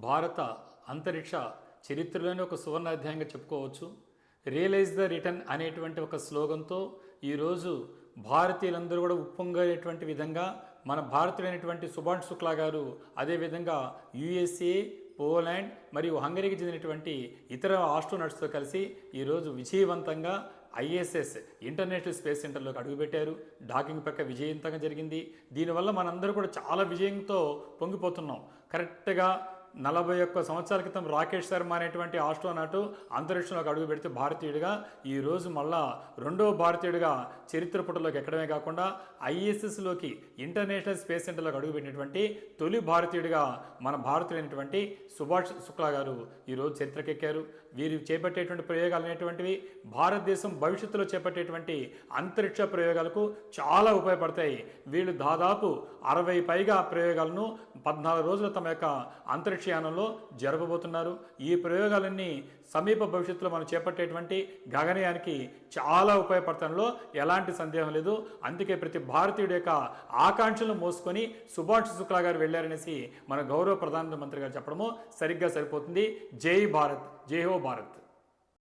భారత అంతరిక్ష చరిత్రలోనే ఒక సువర్ణ అధ్యాయంగా చెప్పుకోవచ్చు. రియలైజ్ ద రిటర్న్ అనేటువంటి ఒక స్లోగన్తో ఈరోజు భారతీయులందరూ కూడా ఉప్పొంగేటువంటి విధంగా మన భారతీయులైనటువంటి సుభాష్ శుక్లా గారు అదేవిధంగా యుఎస్ఏ పోలాండ్ మరియు హంగరీకి చెందినటువంటి ఇతర ఆస్ట్రోనట్స్తో కలిసి ఈరోజు విజయవంతంగా ఐఎస్ఎస్ ఇంటర్నేషనల్ స్పేస్ సెంటర్లోకి అడుగుపెట్టారు. డాకింగ్ ప్రక్క విజయవంతంగా జరిగింది. దీనివల్ల మనందరూ కూడా చాలా విజయంతో పొంగిపోతున్నాం. కరెక్ట్గా నలభై ఒక్క సంవత్సరాల క్రితం రాకేష్ శర్మ అనేటువంటి ఆస్ట్రోనాట్ అంతరిక్షంలోకి అడుగు పెడితే భారతీయుడిగా ఈరోజు మళ్ళా రెండో భారతీయుడిగా చరిత్ర పుటలోకి ఎక్కడమే కాకుండా ఐఎస్ఎస్లోకి ఇంటర్నేషనల్ స్పేస్ సెంటర్లోకి అడుగుపెట్టినటువంటి తొలి భారతీయుడిగా మన భారతీయుడైనటువంటి సుభాష్ శుక్లా గారు ఈరోజు చరిత్రకెక్కారు. వీరు చేపట్టేటువంటి ప్రయోగాలు అనేటువంటివి భారతదేశం భవిష్యత్తులో చేపట్టేటువంటి అంతరిక్ష ప్రయోగాలకు చాలా ఉపయోగపడతాయి. వీళ్ళు దాదాపు అరవై పైగా ప్రయోగాలను పద్నాలుగు రోజులు తమ యొక్క అంతరిక్ష అంతరిక్షయానంలో జరపబోతున్నారు ఈ ప్రయోగాలన్నీ సమీప భవిష్యత్తులో మనం చేపట్టేటువంటి గగనయానికి చాలా ఉపయోగపడటంలో ఎలాంటి సందేహం లేదు. అందుకే ప్రతి భారతీయుడి యొక్క ఆకాంక్షలను మోసుకొని సుభాష్ శుక్లా గారు వెళ్ళారనేసి మన గౌరవ ప్రధానమంత్రి గారు చెప్పడము సరిగ్గా సరిపోతుంది. జై భారత్ జై హో భారత్.